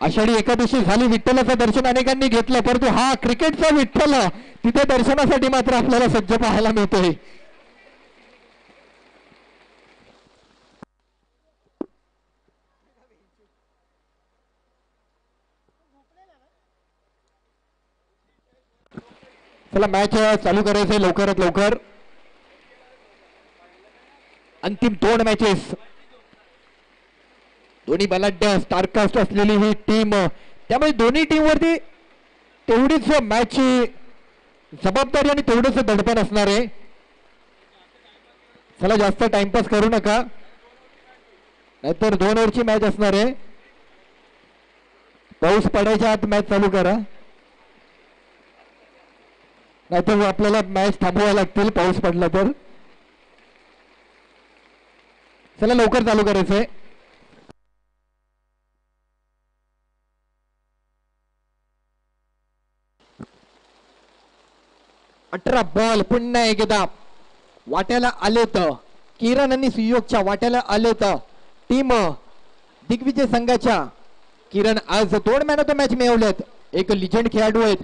आषाढी एकादशी झाली विठ्ठलाचं दर्शन अनेकांनी घेतलं परंतु हा क्रिकेटचा विठ्ठल तिथे दर्शनासाठी मात्र आपल्याला सज्ज पाहायला मिळतोय. चला मॅच चालू करायचंय लवकरात लवकर. अंतिम दोन मॅचेस दोन्ही बलाढ्य स्टारकास्ट असलेली ही टीम त्यामुळे दोन्ही टीमवरती तेवढीच मॅचची जबाबदारी आणि तेवढंच दडपण असणार आहे. चला जास्त टाइमपास करू नका. नाहीतर दोन ओव्हरची मॅच असणार आहे. पाऊस पडायच्या आत मॅच चालू करा. नाहीतर आपल्याला मॅच थांबवायला लागतील पाऊस पडला तर. चला लवकर चालू करायचंय. अठरा बॉल पुन्हा एकदा. वाट्याला आलेत किरण आणि सुयोगच्या वाट्याला आले तर टीम दिग्विजय संघाच्या. किरण आज दोन मॅन ऑफ द मॅच मिळवलेत. एक लिजंड खेळाडू आहेत.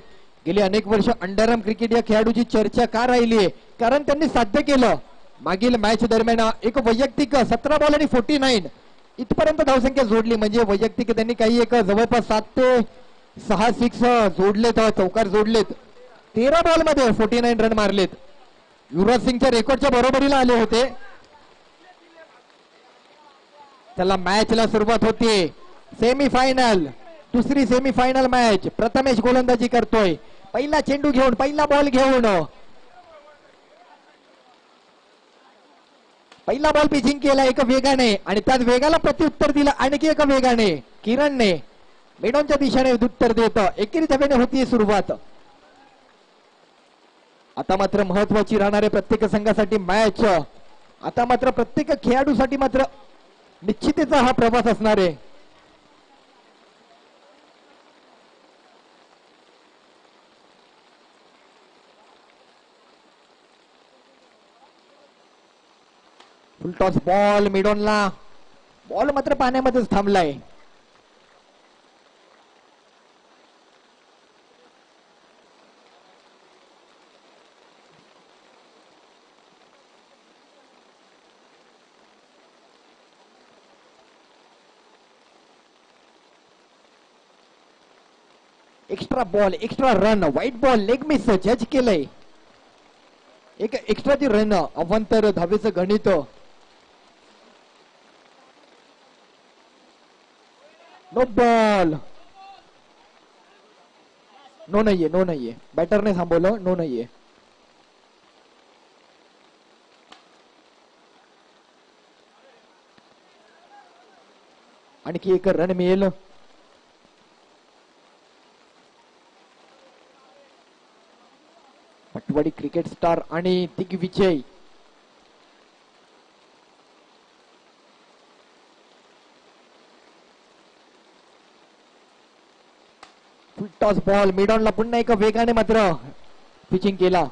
गेली अनेक वर्ष अंडरआर्म क्रिकेट या खेळाडूची चर्चा का राहिली आहे? कारण त्यांनी साध्य केलं. मागील मॅच दरम्यान एक वैयक्तिक सतरा बॉल आणि फोर्टी नाईन इथपर्यंत धावसंख्या जोडली. म्हणजे वैयक्तिक त्यांनी काही एक जवळपास सात ते सहा सिक्स जोडलेत चौकार जोडलेत. तेरा बॉलमध्ये फोर्टी नाईन रन मारलेत. युवराज सिंगच्या रेकॉर्डच्या बरोबरीला आले होते. त्याला मॅचला सुरुवात होते. सेमी फायनल दुसरी सेमी फायनल मॅच. प्रथमेश गोलंदाजी करतोय. पहिला चेंडू घेऊन पहिला बॉल घेऊन. पहिला बॉल पिचिंग केला एका वेगाने आणि त्यात वेगाला प्रत्युत्तर दिलं आणखी एका वेगाने. किरणने. मेडोनच्या दिशेने उत्तर देत. एकेरी धावेने होती सुरुवात. आता मात्र महत्वाची राहणारे प्रत्येक संघासाठी मॅच आता मात्र प्रत्येक खेळाडूसाठी मात्र निश्चितेचा हा प्रवास असणार आहे. Full toss ball मिडॉनला. बॉल मात्र पाण्यामध्येच थांबलाय. Extra ball extra run white ball leg miss जज केलंय. एक एक्स्ट्राची रन अवंतर धावेचं गणित. नो बॉल नो नाहीये नो नाहीये. बॅटरने थांबवलं नो नाहीये. आणखी एक रन मिळेल. कबड्डी क्रिकेट स्टार आणि दिग्विजय. फुल टॉस बॉल मिडॉनला पुन्हा एका वेगाने मात्र पिचिंग केला.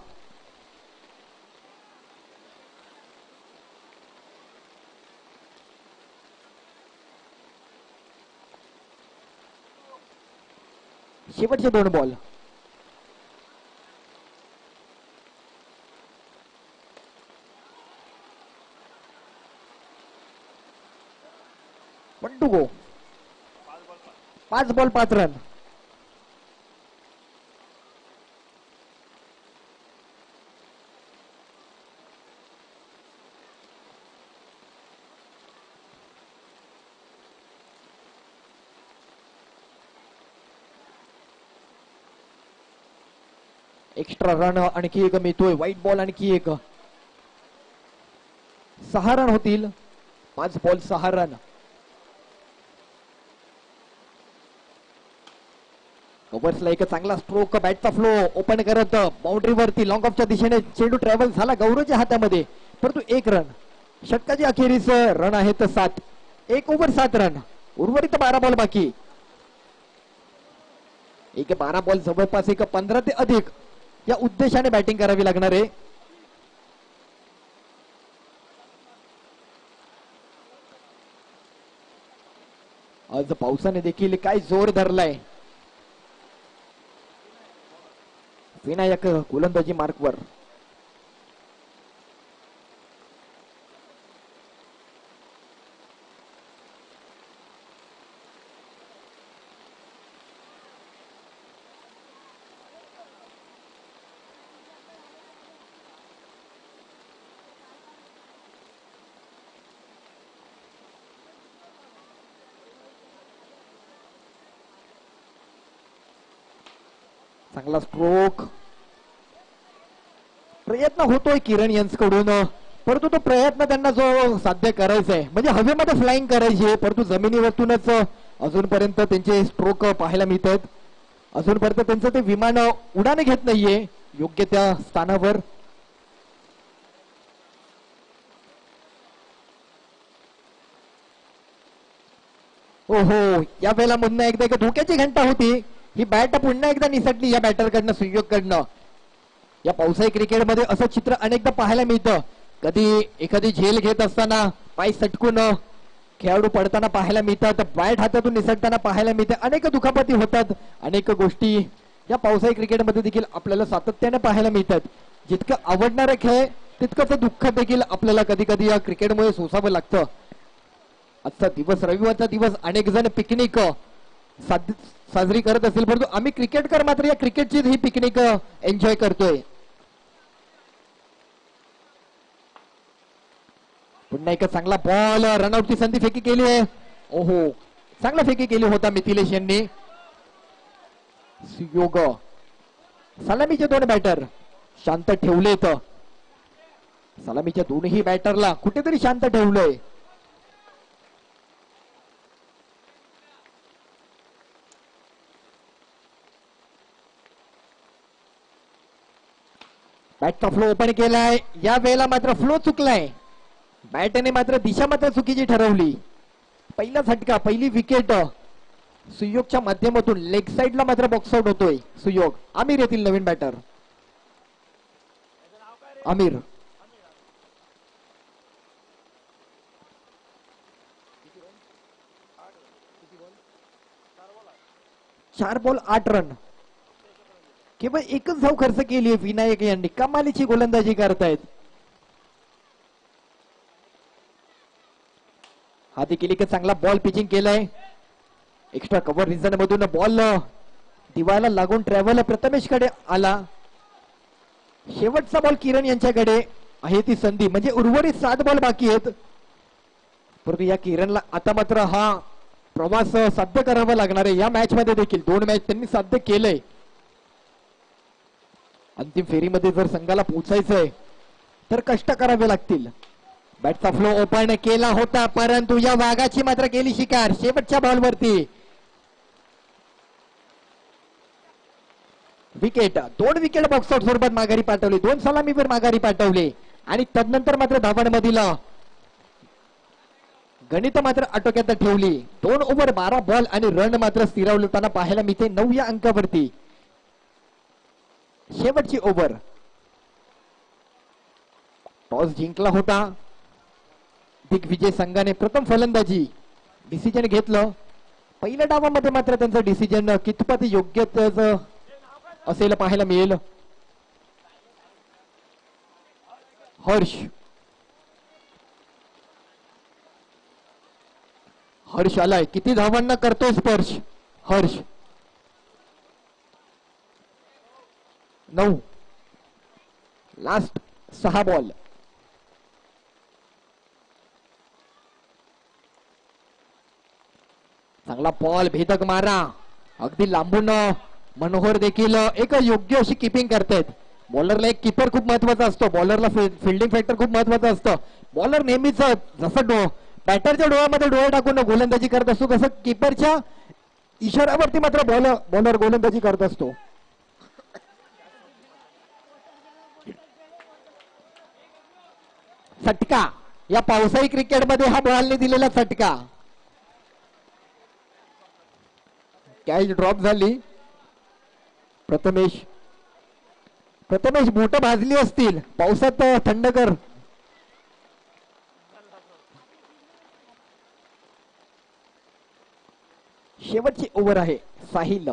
शेवटचे दोन बॉल टू गो पाच बॉल पाच रन एक्स्ट्रा रन आणखी एक मिळतोय. व्हाईट बॉल आणखी एक. सहा रन होतील. पाच बॉल सहा रन ओव्हर्सला एक चांगला स्ट्रोक बॅटचा फ्लो ओपन करत बाउंड्री वरती लॉंग ऑफच्या दिशेने चेंडू ट्रॅव्हल झाला गौरवच्या हातामध्ये. परंतु एक रन षटकाची अखेरीस रन आहेत सात. एक ओव्हर सात रन उर्वरित बारा बॉल बाकी. एक बारा बॉल जवळपास एक पंधरा ते अधिक या उद्देशाने बॅटिंग करावी लागणार आहे. आज पावसाने देखील काय जोर धरलाय. विनायक गोलंदाजी मार्कवर. चांगला स्ट्रोक प्रयत्न होतोय किरण यांच्याकडून परंतु तो प्रयत्न त्यांना जो साध्य करायचा आहे म्हणजे हवेमध्ये फ्लाईंग करायची आहे परंतु जमिनीवरतूनच अजूनपर्यंत त्यांचे स्ट्रोक पाहायला मिळतात. अजूनपर्यंत त्यांचं ते विमान उडाने घेत नाहीये योग्य त्या स्थानावर. ओहो या वेळेला पुन्हा एकदा एक धोक्याची घंटा होती. ही बॅट पुन्हा एकदा निसटली या बॅटरकडनं सुयोगकडनं. या पावसाळी क्रिकेटमध्ये असं चित्र अनेकदा पाहायला मिळतं. कधी एखादी झेल घेत असताना पाय सटकून खेळाडू पडताना पाहायला मिळतात बॅट हातातून निसटताना पाहायला मिळते. अनेक दुखापती होतात. अनेक गोष्टी या पावसाळी क्रिकेटमध्ये देखील आपल्याला सातत्याने पाहायला मिळतात. जितकं आवडणारं खेळ तितकंच दुःख देखील आपल्याला कधी कधी या क्रिकेटमुळे सोसावं लागतं. आजचा दिवस रविवारचा दिवस अनेक जण पिकनिक साजरी करत असेल परंतु आम्ही क्रिकेटकर मात्र या क्रिकेटचीच ही पिकनिक एन्जॉय करतोय. पुन्हा एक चांगला बॉल रनआउटची संधी फेकी केली आहे. ओहो चांगला फेकी केली होता मिथिलेश यांनी. सुयोग सलामीचे दोन बॅटर शांत ठेवलेत. सलामीच्या दोनही बॅटरला कुठेतरी शांत ठेवलंय. बॅटचा फ्लो ओपन केलाय. या वेळेला मात्र फ्लो चुकलाय. बॅटने मात्र दिशा मात्र चुकीची ठरवली. पहिला झटका पहिली विकेट सुयोगच्या माध्यमातून लेग साइडला मात्र बॉक्स आउट होतोय. सुयोग. आमिर येथील नवीन बॅटर आमिर. चार बॉल आठ रन केवळ एकच धाव खर्च केली आहे विनायक यांनी. कमालीची गोलंदाजी करतायत. हा देखील एक चांगला बॉल पिचिंग केलाय. एक्स्ट्रा कव्हर रिझन मधून बॉल दिवाला लागून ट्रॅव्हल प्रथमेशकडे आला. शेवटचा बॉल किरण यांच्याकडे आहे ती संधी. म्हणजे उर्वरित सात बॉल बाकी आहेत. परंतु या किरणला आता मात्र हा प्रवास साध्य करावा लागणार आहे. या मॅच मध्ये देखील दोन मॅच त्यांनी साध्य केलंय. अंतिम फेरीमध्ये जर संघाला पोहोचायचंय तर कष्ट करावे लागतील. बॅटचा फ्लो ओपन केला होता परंतु या वाघाची मात्र केली शिकार. शेवटच्या बॉलवरती विकेट दोन विकेट बॉक्सआउट सोबत स्वरूपात माघारी पाठवली. दोन सलामीवर माघारी पाठवले. आणि तदनंतर मात्र धावणमधील गणित मात्र आटोक्यात ठेवली. दोन ओव्हर बारा बॉल आणि रन मात्र स्थिरावताना पाहायला मिळते नऊ या अंकावरती. शेवटची ओव्हर. टॉस जिंकला होता. दिग्विजय संघाने प्रथम फलंदाजी. डिसिजन घेतलं. पहिल्या डावामध्ये मात्र त्यांचं डिसिजन कितपत योग्य असेल पाहायला मिळेल. हर्ष. हर्ष आलाय. किती धावांना करतोय स्पर्श. हर्ष. नऊ. लास्ट सहा बॉल चांगला बॉल भेदक मारा. अगदी लांबून मनोहर देखील एक योग्य अशी किपिंग करतायत. बॉलरला एक किपर खूप महत्त्वाचा असतो. बॉलरला फिल्डिंग फॅक्टर खूप महत्त्वाचा असतं. बॉलर नेहमीच जसं डो बॅटरच्या डोळ्यामध्ये डोळे टाकून गोलंदाजी करत असतो तसं किपरच्या इशाऱ्यावरती मात्र बॉलर बॉलर गोलंदाजी करत असतो. फटका या पावसाळी क्रिकेटमध्ये हा बॉलने दिलेला फटका कॅच ड्रॉप झाली. प्रथमेश. प्रथमेश बोट भाजली असतील. पावसात थंड कर शेवटची ओव्हर आहे Sahil.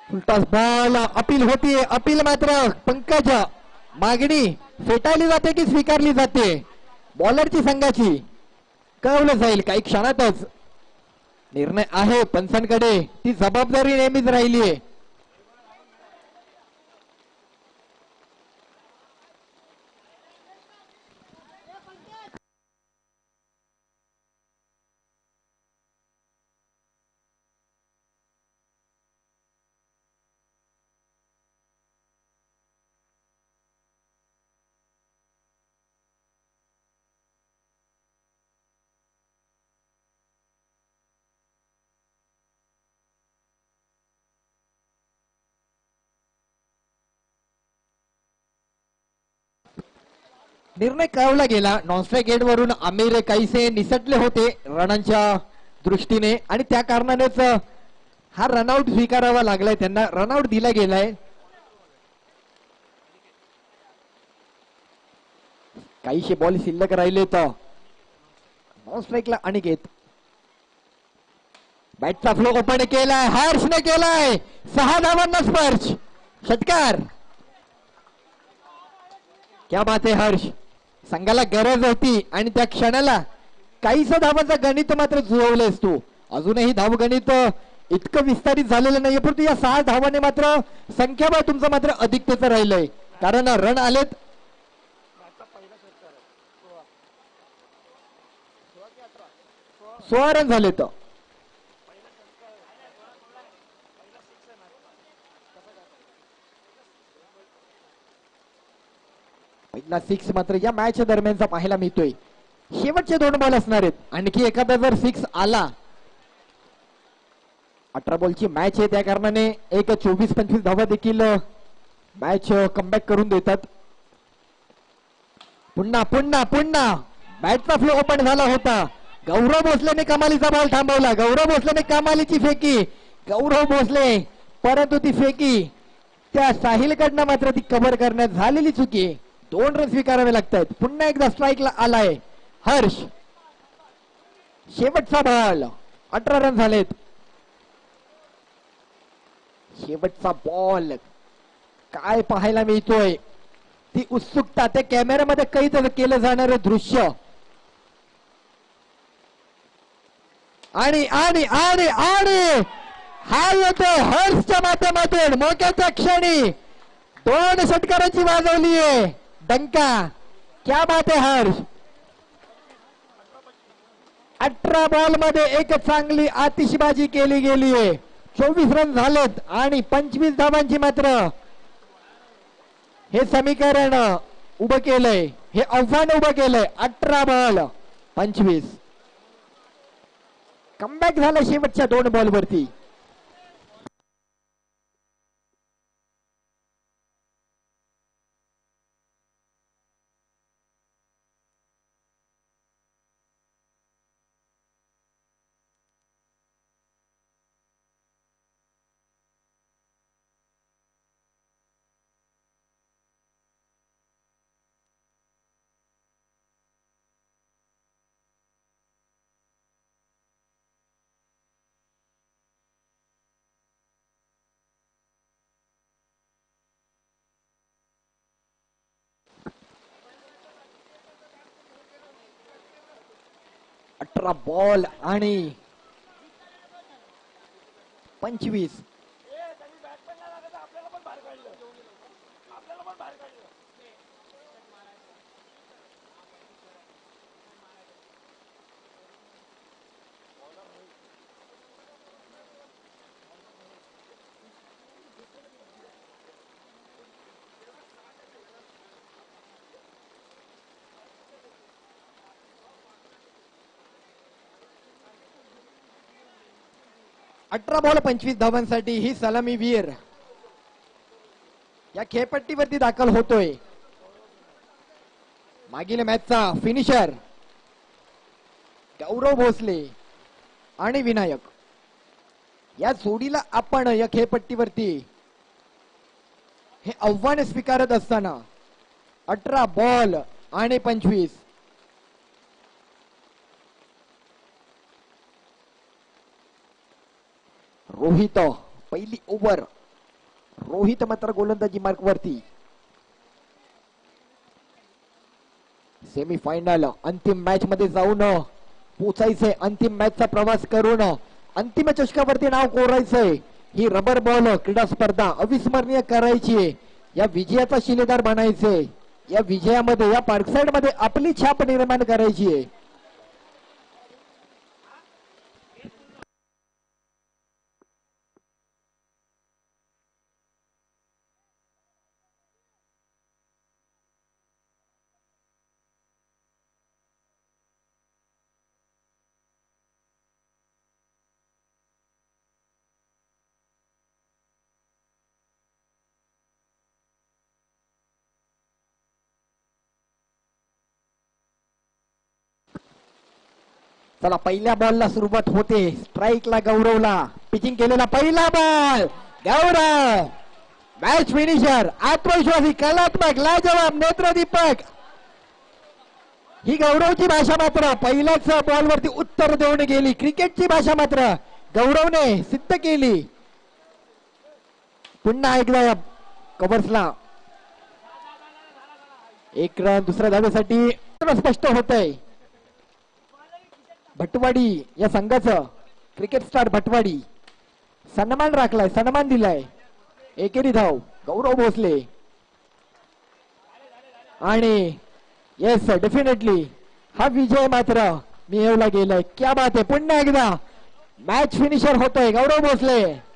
Full toss ball appeal होतीये अपील मात्र पंकज. मागणी फेटाळली जाते की स्वीकारली जाते? बॉलरची संघाची. कळवलं जाईल काही क्षणातच. निर्णय आहे पंचांकडे ती जबाबदारी नेहमीच राहिली आहे निर्णय कळवला गेला. नॉनस्ट्राईक गेट वरून आमिर काहीसे निसटले होते रणांच्या दृष्टीने? आणि त्या कारणानेच हा रनआउट स्वीकारावा लागलाय त्यांना. रनआउट दिला गेलाय. काहीशे बॉल शिल्लक राहिले तर नॉन स्ट्राईकला अनिकेत बॅटचा फ्लो ओपन केलाय. हर्षने केलाय. सहा धावांना स्पर्श. षटकार. क्या बात आहे हर्ष. संघाला गरज होती आणि त्या क्षणाला काहीच धावांचं गणित मात्र जुळवलंयस तू. अजूनही धावगणित इतकं विस्तारित झालेलं नाहीये परंतु या सहा धावाने मात्र संख्याबळ तुमचं मात्र अधिकतेच राहिलंय. कारण रन आलेत. सोळा रन झालेत. पहिला सिक्स मात्र या मॅच दरम्यानचा पाहायला मिळतोय. शेवटचे दोन बॉल असणार आहेत. आणखी एखादा जर सिक्स आला अठरा बॉलची मॅच आहे त्या कारणाने एक चोवीस पंचवीस धावा देखील मॅच कमबॅक करून देतात. पुन्हा पुन्हा पुन्हा बॅटचा फ्लो ओपन झाला होता. गौरव भोसलेने कमालीचा बॉल थांबवला. गौरव भोसलेने कमालीची फेकी. गौरव भोसले परंतु ती फेकी. त्या साहिलकडनं मात्र ती कव्हर करण्यात झालेली चुकी दोन रन स्वीकारावे लागतात पुन्हा एकदा स्ट्राईकला आलाय. हर्ष. शेवटचा बॉल अठरा रन झालेत. शेवटचा बॉल काय पाहायला मिळतोय? ती उत्सुकता त्या कॅमेऱ्यामध्ये कैद केलं जाणार दृश्य. आणि आणि आणि आणि! हा येतो हर्षच्या माध्यमातून. मोक्याच्या क्षणी. दोन षटकाराची वाजवली आहे डंका क्या बात आहे हर्ष? अठरा बॉलमध्ये एक चांगली आतिषबाजी केली गेली आहे. चोवीस रन झालेत आणि पंचवीस धावांची मात्र. हे समीकरण उभं केलंय. हे आव्हान उभं केलंय. अठरा बॉल पंचवीस. कमबॅक झालं शेवटच्या दोन बॉल अठरा बॉल आणि पंचवीस अठरा बॉल पंचवीस धावांसाठी ही सलामी वीर. या खेळपट्टीवरती दाखल होतोय. मागील मॅचचा फिनिशर गौरव भोसले आणि विनायक. या जोडीला आपण या खेळपट्टीवरती हे आव्हान स्वीकारत असताना अठरा बॉल आणि पंचवीस रोहित पहिली ओव्हर रोहित मात्र गोलंदाजी मार्क वरती. सेमीफायनल अंतिम मॅच मध्ये जाऊन पोचायचंय. अंतिम मॅचचा प्रवास करून अंतिम चषकावरती नाव कोरायचंय. ही रबर बॉल क्रीडा स्पर्धा अविस्मरणीय करायची या विजयाचा शिलेदार बनायचंय. या विजयामध्ये या पार्कसाईडमध्ये आपली छाप निर्माण करायची आहे. चला पहिल्या बॉलला सुरुवात होते. स्ट्राईकला गौरवला. पिचिंग केलेला पहिला बॉल गौरव. मॅच फिनिशर आत्मविश्वासी कलात्मक लाजवाब नेत्रदीपक. ही गौरवची भाषा मात्र. पहिल्याच बॉलवरती उत्तर देऊन गेली. क्रिकेटची भाषा मात्र. गौरवने सिद्ध केली. पुन्हा एकदा या कव्हर्सला एक रन दुसऱ्या धावेसाठी. स्पष्ट होत आहे भटवाडी या संघाचं क्रिकेट स्टार भटवाडी. सन्मान राखलाय सन्मान दिलाय. एकेरी धाव गौरव भोसले. आणि येस डेफिनेटली हा विजय मात्र मिळवला गेलाय. क्या बात आहे पुन्हा एकदा मॅच फिनिशर होतोय गौरव भोसले.